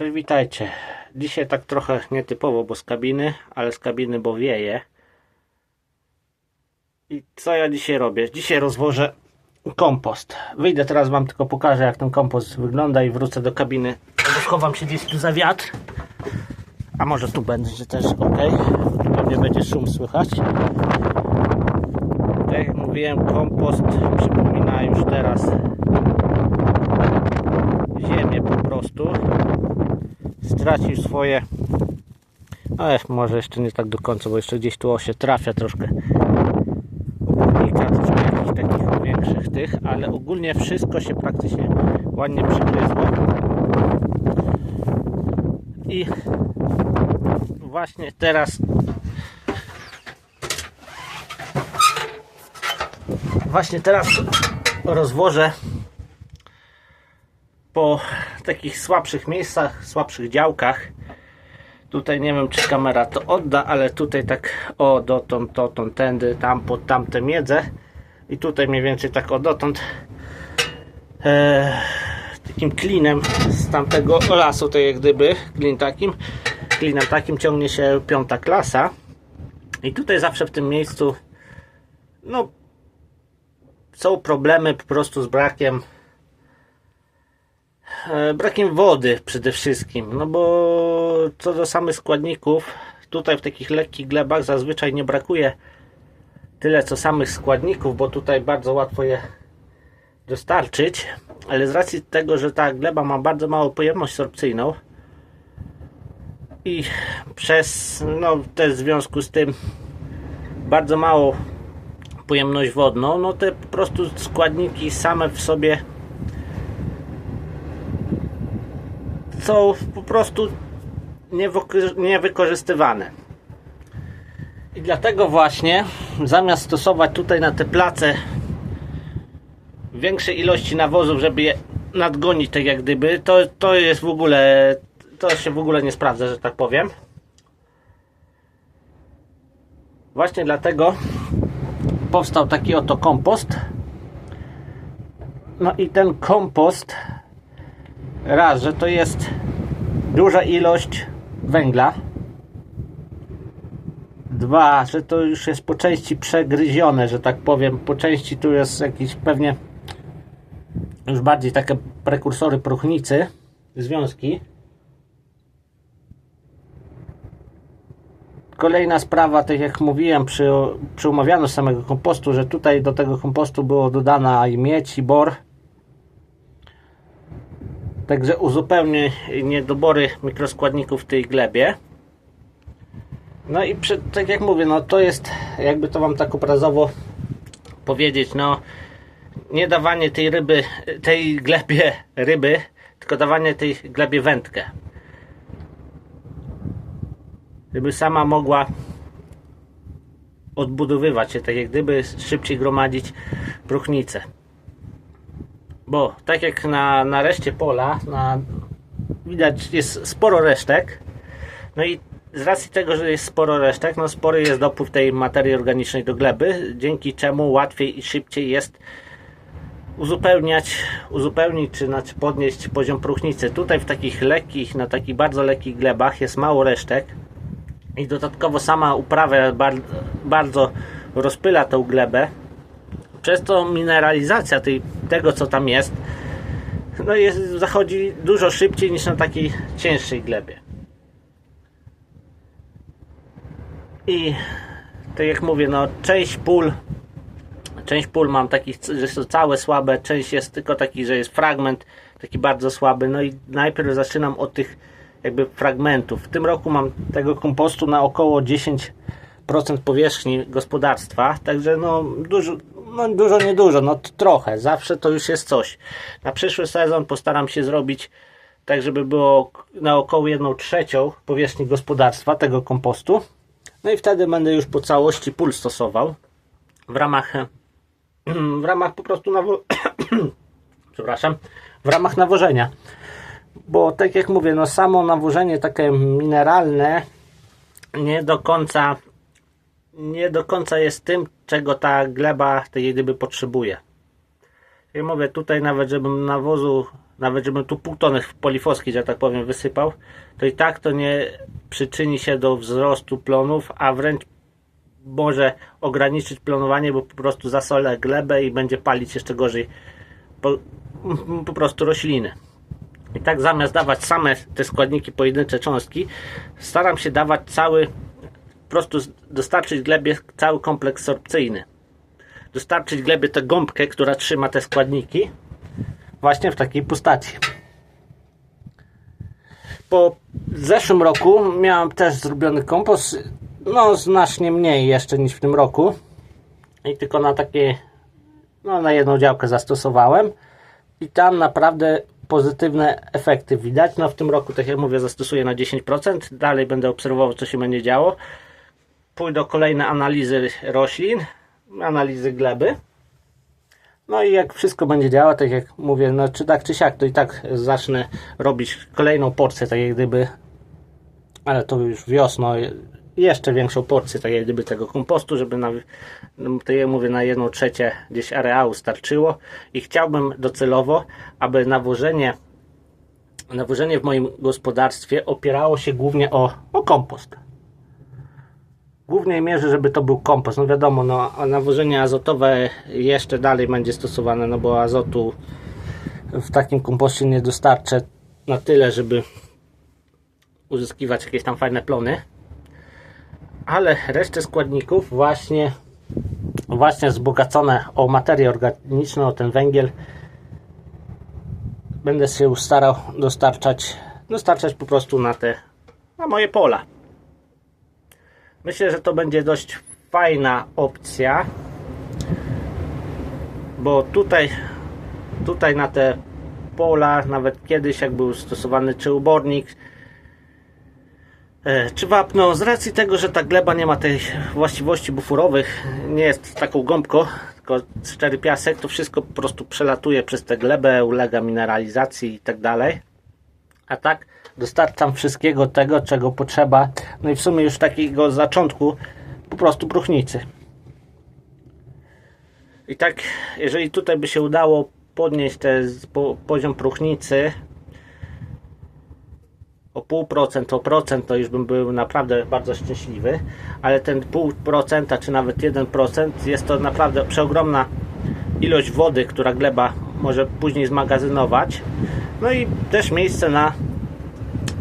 Cześć, witajcie. Dzisiaj tak trochę nietypowo, bo z kabiny, ale z kabiny, bo wieje. I co ja dzisiaj robię? Dzisiaj rozwożę kompost. Wyjdę teraz wam tylko pokażę jak ten kompost wygląda i wrócę do kabiny. Schowam się gdzieś tu za wiatr. A może tu będzie też ok. Pewnie będzie szum słychać. Tak jak mówiłem, kompost przypomina już teraz ziemię po prostu stracił swoje. Ale może jeszcze nie tak do końca, bo jeszcze gdzieś tu się trafia troszkę. Obornika, troszkę jakichś takich większych tych, ale ogólnie wszystko się praktycznie ładnie przygryzło. I właśnie teraz właśnie teraz rozwożę po takich słabszych miejscach, słabszych działkach. Tutaj nie wiem, czy kamera to odda, ale tutaj tak o dotąd, dotąd, tędy, tam pod tamte miedzę. I tutaj mniej więcej tak o dotąd e, takim klinem z tamtego lasu, to jak gdyby, klin takim, klinem takim ciągnie się piąta klasa. I tutaj zawsze w tym miejscu no są problemy po prostu z brakiem brakiem wody przede wszystkim, no bo co do samych składników, tutaj w takich lekkich glebach zazwyczaj nie brakuje tyle co samych składników, bo tutaj bardzo łatwo je dostarczyć, ale z racji tego, że ta gleba ma bardzo małą pojemność sorpcyjną i przez, no też w związku z tym bardzo małą pojemność wodną, no te po prostu składniki same w sobie są po prostu niewykorzystywane. I dlatego właśnie zamiast stosować tutaj na te place większej ilości nawozów, żeby je nadgonić tak jak gdyby, to, to jest w ogóle to się w ogóle nie sprawdza, że tak powiem. Właśnie dlatego powstał taki oto kompost. No i ten kompost raz, że to jest duża ilość węgla. Dwa, że to już jest po części przegryzione, że tak powiem. Po części tu jest jakiś pewnie już bardziej takie prekursory próchnicy, związki. Kolejna sprawa, tak jak mówiłem przy, przy umawianiu samego kompostu, że tutaj do tego kompostu było dodana i miedź i bor Także uzupełnię niedobory mikroskładników w tej glebie. No i przy, tak jak mówię, no to jest, jakby to Wam tak obrazowo powiedzieć, no nie dawanie tej ryby, tej glebie ryby, tylko dawanie tej glebie wędkę. Żeby sama mogła odbudowywać się, tak jak gdyby szybciej gromadzić próchnicę. Bo tak jak na, na reszcie pola, na, widać jest sporo resztek. No i z racji tego, że jest sporo resztek, no spory jest dopływ tej materii organicznej do gleby, dzięki czemu łatwiej i szybciej jest uzupełniać, uzupełnić czy znaczy podnieść poziom próchnicy. Tutaj w takich lekkich, na takich bardzo lekkich glebach jest mało resztek i dodatkowo sama uprawa bardzo rozpyla tą glebę, przez to mineralizacja tej, tego, co tam jest, no jest, zachodzi dużo szybciej niż na takiej cięższej glebie. I tak jak mówię, no część pól część pól mam takich, że są całe słabe, część jest tylko taki, że jest fragment taki bardzo słaby, no i najpierw zaczynam od tych jakby fragmentów. W tym roku mam tego kompostu na około 10% powierzchni gospodarstwa, także no dużo, no dużo, nie dużo, no trochę, zawsze to już jest coś. Na przyszły sezon postaram się zrobić tak, żeby było na około 1 trzecią powierzchni gospodarstwa tego kompostu. No i wtedy będę już po całości pól stosował w ramach w ramach po prostu nawo przepraszam, w ramach nawożenia. Bo tak jak mówię, no samo nawożenie takie mineralne nie do końca nie do końca jest tym, czego ta gleba tej gdyby potrzebuje. Ja mówię tutaj nawet, żebym nawozu nawet żebym tu pół tony polifoski, że tak powiem, wysypał, to i tak to nie przyczyni się do wzrostu plonów, a wręcz może ograniczyć planowanie, bo po prostu zasolę glebę i będzie palić jeszcze gorzej po, po prostu rośliny. I tak zamiast dawać same te składniki, pojedyncze cząstki, staram się dawać cały, prostu dostarczyć glebie cały kompleks sorpcyjny. Dostarczyć glebie tę gąbkę, która trzyma te składniki właśnie w takiej postaci. Po zeszłym roku miałem też zrobiony kompost, no znacznie mniej jeszcze niż w tym roku i tylko na takie, no na jedną działkę zastosowałem i tam naprawdę pozytywne efekty widać. No w tym roku, tak jak mówię, zastosuję na 10%. Dalej będę obserwował, co się będzie działo. Pójdą kolejne analizy roślin, analizy gleby. No i jak wszystko będzie działać, tak jak mówię, no czy tak czy siak, to i tak zacznę robić kolejną porcję, tak jak gdyby, ale to już wiosną, jeszcze większą porcję, tak jak gdyby tego kompostu, żeby na, no, to ja mówię, na jedną trzecie gdzieś areału starczyło i chciałbym docelowo, aby nawożenie nawożenie w moim gospodarstwie opierało się głównie o, o kompost. Głównej mierze, żeby to był kompost. No wiadomo, no, nawożenie azotowe jeszcze dalej będzie stosowane, no bo azotu w takim kompoście nie dostarczę na tyle, żeby uzyskiwać jakieś tam fajne plony ale resztę składników właśnie właśnie wzbogacone o materię organiczną, o ten węgiel będę się starał dostarczać dostarczać po prostu na te na moje pola myślę, że to będzie dość fajna opcja bo tutaj tutaj na te pola nawet kiedyś jak był stosowany czy ubornik E, czy wapno, z racji tego, że ta gleba nie ma tej właściwości bufurowych, nie jest taką gąbką, tylko szczery piasek, to wszystko po prostu przelatuje przez tę glebę, ulega mineralizacji i tak dalej. A tak dostarczam wszystkiego tego, czego potrzeba. No i w sumie już takiego zaczątku po prostu próchnicy. I tak, jeżeli tutaj by się udało podnieść ten poziom próchnicy, o pół procent, o procent, to już bym był naprawdę bardzo szczęśliwy, ale ten pół procenta, czy nawet jeden procent, jest to naprawdę przeogromna ilość wody, która gleba może później zmagazynować. No i też miejsce na,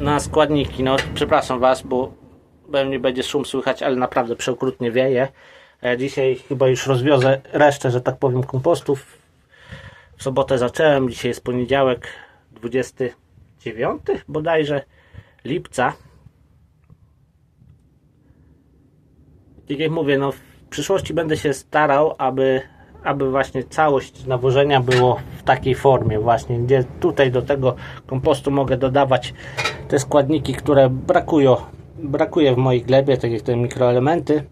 na składniki. No, przepraszam Was, bo pewnie będzie szum słychać, ale naprawdę przeokrutnie wieje. Ja dzisiaj chyba już rozwiozę resztę, że tak powiem, kompostów. W sobotę zacząłem, dzisiaj jest poniedziałek, 20 9 bodajże lipca. Tak jak mówię, no w przyszłości będę się starał, aby, aby właśnie całość nawożenia było w takiej formie właśnie, gdzie tutaj do tego kompostu mogę dodawać te składniki, które brakują, brakuje w mojej glebie, tak jak te mikroelementy.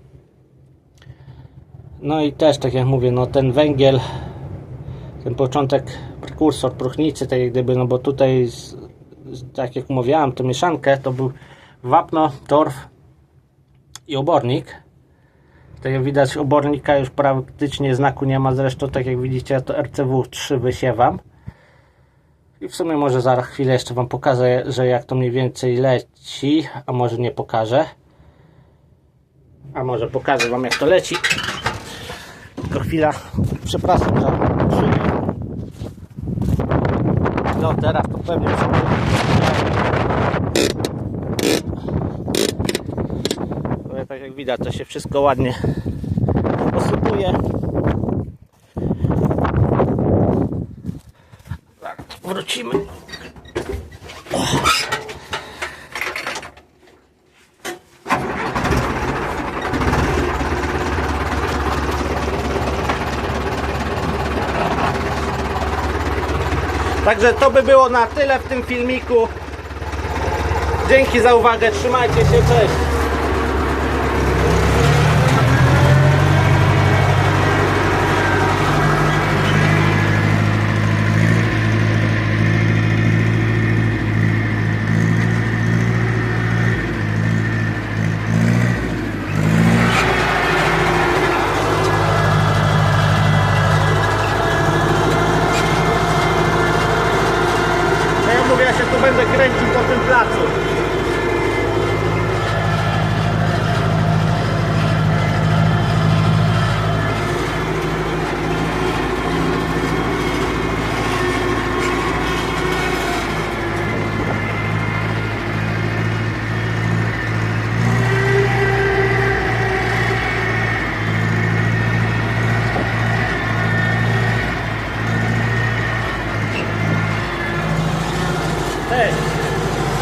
No i też, tak jak mówię, no ten węgiel, ten początek, prekursor próchnicy, tak jak gdyby, no bo tutaj tak jak mówiłem, tę mieszankę, to był wapno, torf i obornik. Jak widać obornika już praktycznie znaku nie ma, zresztą tak jak widzicie to RCW3 wysiewam. I w sumie może za chwilę jeszcze Wam pokażę, że jak to mniej więcej leci, a może nie pokażę. A może pokażę Wam jak to leci. Tylko chwila, przepraszam za no teraz to pewnie Ale tak jak widać to się wszystko ładnie posypuje. Wrócimy. Także to by było na tyle w tym filmiku. Dzięki za uwagę, trzymajcie się, cześć.